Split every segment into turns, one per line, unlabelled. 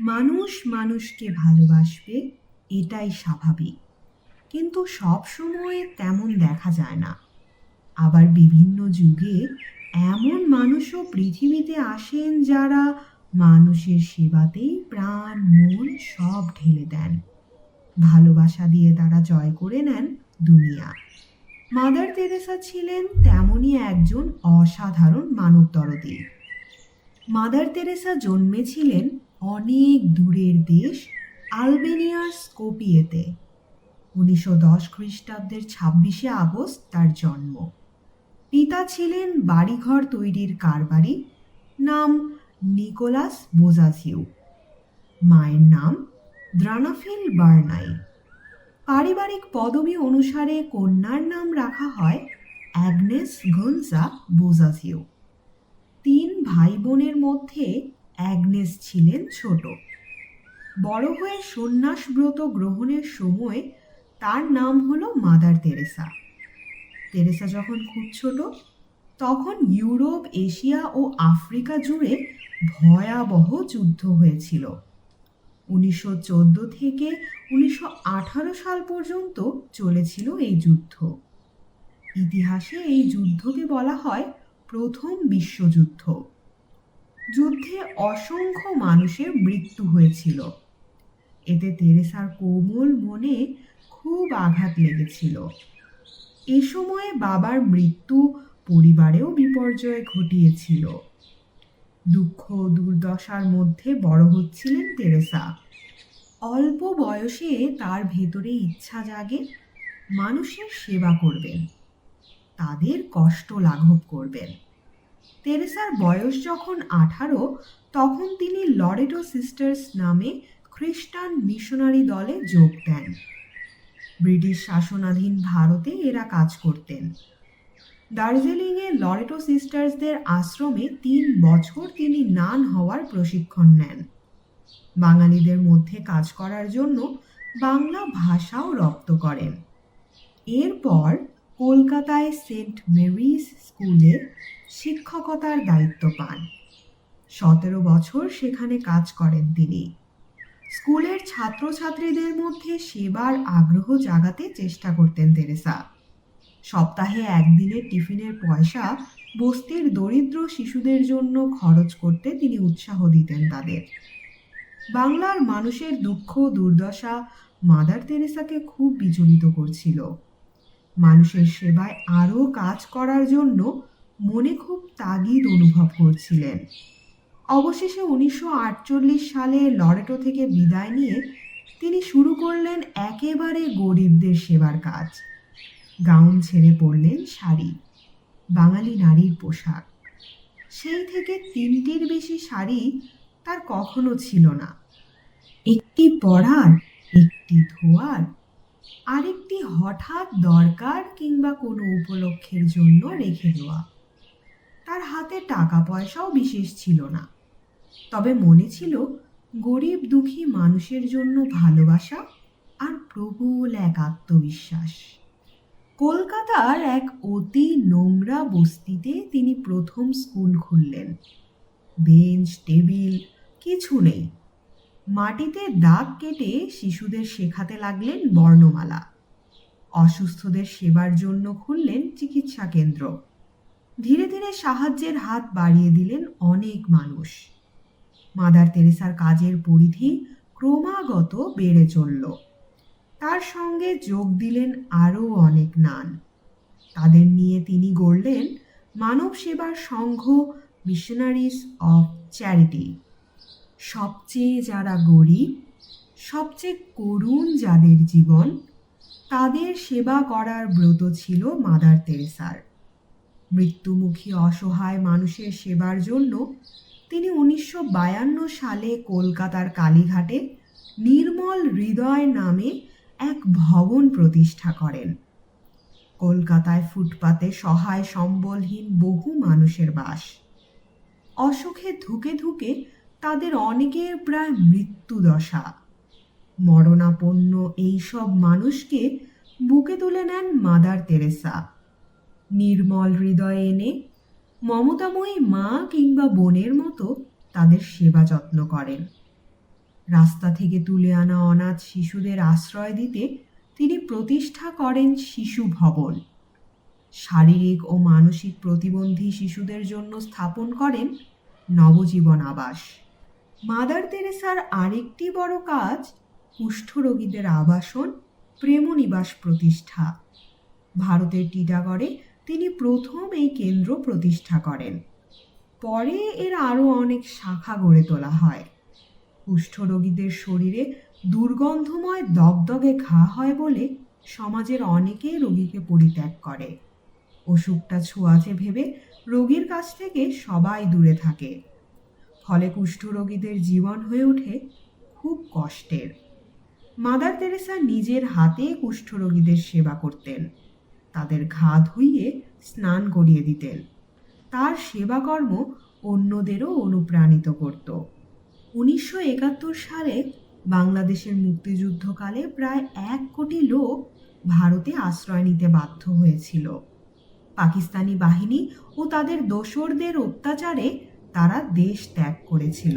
মানুষ মানুষকে ভালোবাসবে, এটাই স্বাভাবিক। কিন্তু সব সময় তেমন দেখা যায় না। আবার বিভিন্ন যুগে এমন মানুষও পৃথিবীতে আসেন যারা মানুষের সেবাতেই প্রাণ, মন সব ঢেলে দেন। ভালোবাসা দিয়ে তারা জয় করে নেন দুনিয়া। মাদার তেরেসা ছিলেন তেমনই একজন অসাধারণ মানবদরদী মাদার তেরেসা জন্মেছিলেন অনেক দূরের দেশ আলবেনিয়ার স্কোপিয়েতে, উনিশশো দশ খ্রিস্টাব্দের ছাব্বিশে আগস্ট তার জন্ম। পিতা ছিলেন বাড়িঘর তৈরির কারবারি নাম নিকোলাস বোজাসিউ। মায়ের নাম দ্রানাফিল বার্নাই। পারিবারিক পদবি অনুসারে কন্যার নাম রাখা হয় অ্যাগনেস গনজা বোজাসিউ। তিন ভাই বোনের মধ্যে অ্যাগনেস ছিলেন ছোট। বড় হয়ে সন্ন্যাস ব্রত গ্রহণের সময় তার নাম হলো মাদার তেরেসা। তেরেসা যখন খুব ছোট, তখন ইউরোপ, এশিয়া ও আফ্রিকা জুড়ে ভয়াবহ যুদ্ধ হয়েছিল। উনিশশো চোদ্দ থেকে উনিশশো আঠারো সাল পর্যন্ত চলেছিল এই যুদ্ধ। ইতিহাসে এই যুদ্ধকে বলা হয় প্রথম বিশ্বযুদ্ধ। যুদ্ধে অসংখ্য মানুষের মৃত্যু হয়েছিল। এতে তেরেসার কোমল মনে খুব আঘাত লেগেছিল। এ সময়ে বাবার মৃত্যু পরিবারেও বিপর্যয় ঘটিয়েছিল। দুঃখ দুর্দশার মধ্যে বড় হচ্ছিলেন তেরেসা। অল্প বয়সে তার ভেতরে ইচ্ছা জাগে, মানুষের সেবা করবেন। তাদের কষ্ট লাঘব করবেন। তেরেসার বয়স যখন আঠারো, তখন তিনি লরেটো সিস্টার্স নামে খ্রিস্টান মিশনারি দলে যোগ দেন। ব্রিটিশ শাসনাধীন ভারতে এরা কাজ করতেন। দার্জিলিংয়ে লরেটো সিস্টার্সদের আশ্রমে তিন বছর তিনি নান হওয়ার প্রশিক্ষণ নেন। বাঙালিদের মধ্যে কাজ করার জন্য বাংলা ভাষাও রপ্ত করেন। এরপর কলকাতায় সেন্ট মেরিজ স্কুলে শিক্ষকতার দায়িত্ব পান। সতেরো বছর সেখানে কাজ করেন তিনি। স্কুলের ছাত্রছাত্রীদের মধ্যে সেবার আগ্রহ জাগাতে চেষ্টা করতেন তেরেসা। সপ্তাহে একদিনের টিফিনের পয়সা, বস্তির দরিদ্র শিশুদের জন্য খরচ করতে তিনি উৎসাহ দিতেন তাদের। বাংলার মানুষের দুঃখ দুর্দশা মাদার তেরেসাকে খুব বিচলিত করছিল। মানুষের সেবায় আরও কাজ করার জন্য মনে খুব তাগিদ অনুভব করছিলেন। অবশেষে উনিশশো আটচল্লিশ সালে লরেটো থেকে বিদায় নিয়ে তিনি শুরু করলেন একেবারে গরিবদের সেবার কাজ। গাউন ছেড়ে পরলেন শাড়ি, বাঙালি নারীর পোশাক। সেই থেকে তিনটির বেশি শাড়ি তার কখনো ছিল না। একটি পরার, একটি ধোয়ার আরেকটি হঠাৎ দরকার কিংবা কোনো উপলক্ষের জন্য রেখে দেওয়া। তার হাতে টাকা পয়সাও বিশেষ ছিল না। তবে মনে ছিল, গরিব দুঃখী মানুষের জন্য ভালোবাসা আর প্রবল এক আত্মবিশ্বাস। কলকাতার এক অতি নোংরা বস্তিতে তিনি প্রথম স্কুল খুললেন। বেঞ্চ, টেবিল, কিছু নেই। মাটিতে দাগ কেটে শিশুদের শেখাতে লাগলেন বর্ণমালা। অসুস্থদের সেবার জন্য খুললেন চিকিৎসা কেন্দ্র। ধীরে ধীরে সাহায্যের হাত বাড়িয়ে দিলেন অনেক মানুষ। মাদার তেরেসার কাজের পরিধি ক্রমাগত বেড়ে চলল। তার সঙ্গে যোগ দিলেন আরও অনেক নান। তাদের নিয়ে তিনি গড়লেন মানব সেবার সংঘ মিশনারিজ অফ চ্যারিটি সবচেয়ে যারা গরিব, সবচেয়ে করুণ যাদের জীবন, তাদের সেবা করার ব্রত ছিল মাদার তেরেসার। মৃত্যুমুখী অসহায় মানুষের সেবার জন্য তিনি উনিশশো বায়ান্ন সালে কলকাতার কালীঘাটে নির্মল হৃদয় নামে এক ভবন প্রতিষ্ঠা করেন। কলকাতায় ফুটপাতে সহায় সম্বলহীন বহু মানুষের বাস। অসুখে ধুকে ধুকে তাদের অনেকের প্রায় মৃত্যুদশা। মরণাপন্ন এইসব মানুষকে বুকে তুলে নেন মাদার তেরেসা। নির্মল হৃদয়ে এনে মমতাময়ী মা কিংবা বোনের মতো তাদের সেবা যত্ন করেন। রাস্তা থেকে তুলে আনা অনাথ শিশুদের আশ্রয় দিতে তিনি প্রতিষ্ঠা করেন শিশু ভবন। শারীরিক ও মানসিক প্রতিবন্ধী শিশুদের জন্য স্থাপন করেন নবজীবন আবাস। মাদার তেরেসার আরেকটি বড় কাজ কুষ্ঠরোগীদের আবাসন, প্রেমনিবাস প্রতিষ্ঠা। ভারতের টিটাগড়ে তিনি প্রথম এই কেন্দ্র প্রতিষ্ঠা করেন। পরে এর আরও অনেক শাখা গড়ে তোলা হয়। কুষ্ঠরোগীদের শরীরে দুর্গন্ধময় দগদগে ঘা হয় বলে সমাজের অনেকে রোগীকে পরিত্যাগ করে। অসুখটা ছোঁয়াচে ভেবে রোগীর কাছ থেকে সবাই দূরে থাকে। ফলে কুষ্ঠরোগীদের জীবন হয়ে ওঠে খুব কষ্টের। মাদার তেরেসা নিজের হাতে কুষ্ঠরোগীদের সেবা করতেন। তাদের ঘা ধুইয়ে স্নান করিয়ে দিতেন। তার সেবাকর্ম অন্যদেরও অনুপ্রাণিত করত। উনিশশো একাত্তর সালে বাংলাদেশের মুক্তিযুদ্ধকালে প্রায় এক কোটি লোক ভারতে আশ্রয় নিতে বাধ্য হয়েছিল। পাকিস্তানি বাহিনী ও তাদের দোসরদের অত্যাচারে তারা দেশ ত্যাগ করেছিল।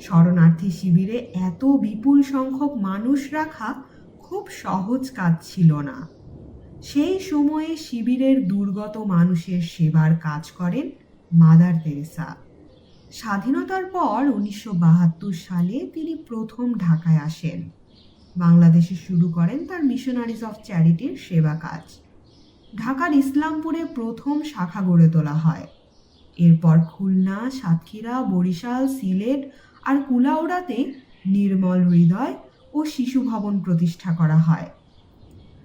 শরণার্থী শিবিরে এত বিপুল সংখ্যক মানুষ রাখা খুব সহজ কাজ ছিল না। সেই সময়ে শিবিরের দুর্গত মানুষের সেবার কাজ করেন মাদার তেরেসা। স্বাধীনতার পর উনিশশো বাহাত্তর সালে তিনি প্রথম ঢাকায় আসেন। বাংলাদেশে শুরু করেন তার মিশনারিজ অফ চ্যারিটির সেবা কাজ। ঢাকার ইসলামপুরে প্রথম শাখা গড়ে তোলা হয়। এরপর খুলনা, সাতক্ষীরা, বরিশাল, সিলেট আর কুলাউড়াতে নির্মল হৃদয় ও শিশু ভবন প্রতিষ্ঠা করা হয়।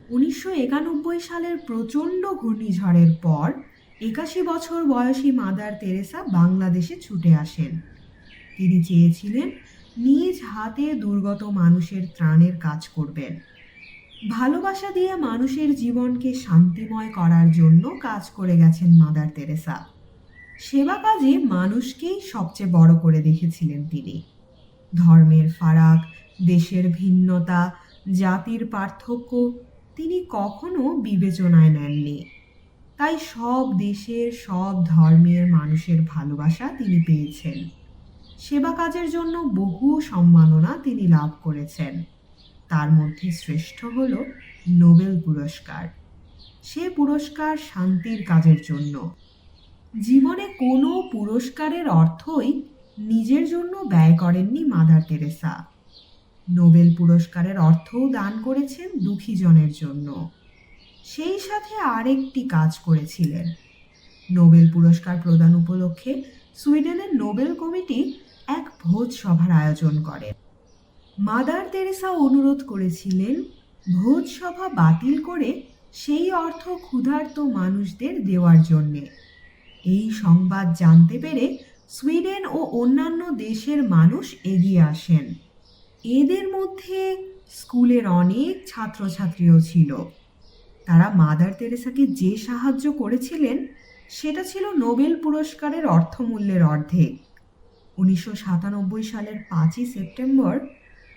উনিশশো একানব্বই সালের প্রচণ্ড ঘূর্ণিঝড়ের পর একাশি বছর বয়সী মাদার তেরেসা বাংলাদেশে ছুটে আসেন। তিনি চেয়েছিলেন নিজ হাতে দুর্গত মানুষের ত্রাণের কাজ করবেন। ভালোবাসা দিয়ে মানুষের জীবনকে শান্তিময় করার জন্য কাজ করে গেছেন মাদার তেরেসা। সেবা কাজে মানুষকেই সবচেয়ে বড় করে দেখেছিলেন তিনি। ধর্মের ফারাক, দেশের ভিন্নতা, জাতির পার্থক্য তিনি কখনো বিবেচনায় নেননি। তাই সব দেশের, সব ধর্মের মানুষের ভালোবাসা তিনি পেয়েছেন। সেবা কাজের জন্য বহু সম্মাননা তিনি লাভ করেছেন। তার মধ্যে শ্রেষ্ঠ হল নোবেল পুরস্কার। সে পুরস্কার শান্তির কাজের জন্য। জীবনে কোনো পুরস্কারের অর্থই নিজের জন্য ব্যয় করেননি মাদার তেরেসা নোবেল পুরস্কারের অর্থও দান করেছেন দুঃখীজনের জন্য। সেই সাথে আরেকটি কাজ করেছিলেন। নোবেল পুরস্কার প্রদান উপলক্ষে সুইডেনের নোবেল কমিটি এক ভোজ সভার আয়োজন করে। মাদার তেরেসা অনুরোধ করেছিলেন, ভোজ সভা বাতিল করে সেই অর্থ ক্ষুধার্ত মানুষদের দেওয়ার জন্যে। এই সংবাদ জানতে পেরে সুইডেন ও অন্যান্য দেশের মানুষ এগিয়ে আসেন। এদের মধ্যে স্কুলের অনেক ছাত্রছাত্রীও ছিল। তারা মাদার তেরেসাকে যে সাহায্য করেছিলেন, সেটা ছিল নোবেল পুরস্কারের অর্থমূল্যের অর্ধেক। উনিশশো সাতানব্বই সালের পাঁচই সেপ্টেম্বর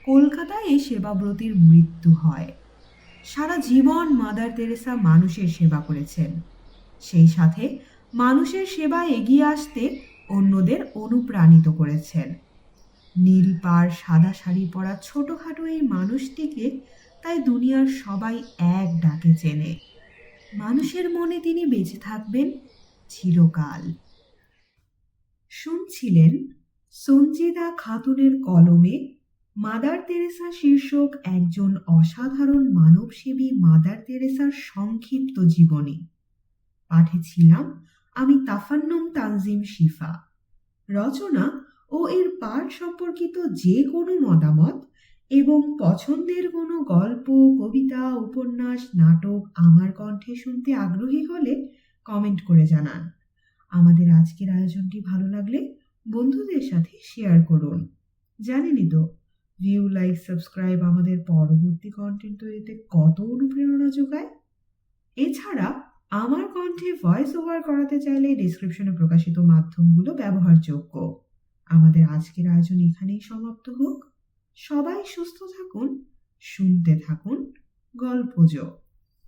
কলকাতায় এই সেবাব্রতীর মৃত্যু হয়। সারা জীবন মাদার তেরেসা মানুষের সেবা করেছেন। সেই সাথে মানুষের সেবায় এগিয়ে আসতে অন্যদের অনুপ্রাণিত করেছেন। নীল পাড় সাদা শাড়ি পরা ছোটোখাটো এই মানুষটিকে তাই দুনিয়ার সবাই এক ডাকে চেনে। মানুষের মনে তিনি বেঁচে থাকবেন চিরকাল। শুনছিলেন সঞ্জিদা খাতুনের কলমে মাদার তেরেসা শীর্ষক একজন অসাধারণ মানবসেবী মাদার তেরেসার সংক্ষিপ্ত জীবনী। পাঠে ছিলাম আমি তাফান্নুম তানজিম শিফা। রচনা ও এর পাঠ সম্পর্কিত যে কোনো মতামত এবং পছন্দের কোনো গল্প, কবিতা, উপন্যাস, নাটক আমার কণ্ঠে শুনতে আগ্রহী হলে কমেন্ট করে জানান। আমাদের আজকের আয়োজনটি ভালো লাগলে বন্ধুদের সাথে শেয়ার করুন। জানেনই তো ভিউ লাইক সাবস্ক্রাইব আমাদের পরবর্তী কন্টেন্ট তৈরিতে কত অনুপ্রেরণা যোগায়? এছাড়া আমার কণ্ঠে ভয়েস ওভার করাতে চাইলে ডিসক্রিপশনে প্রকাশিত মাধ্যমগুলো ব্যবহারযোগ্য। আমাদের আজকের আয়োজন এখানেই সমাপ্ত হোক। সবাই সুস্থ থাকুন, শুনতে থাকুন গল্পযোগ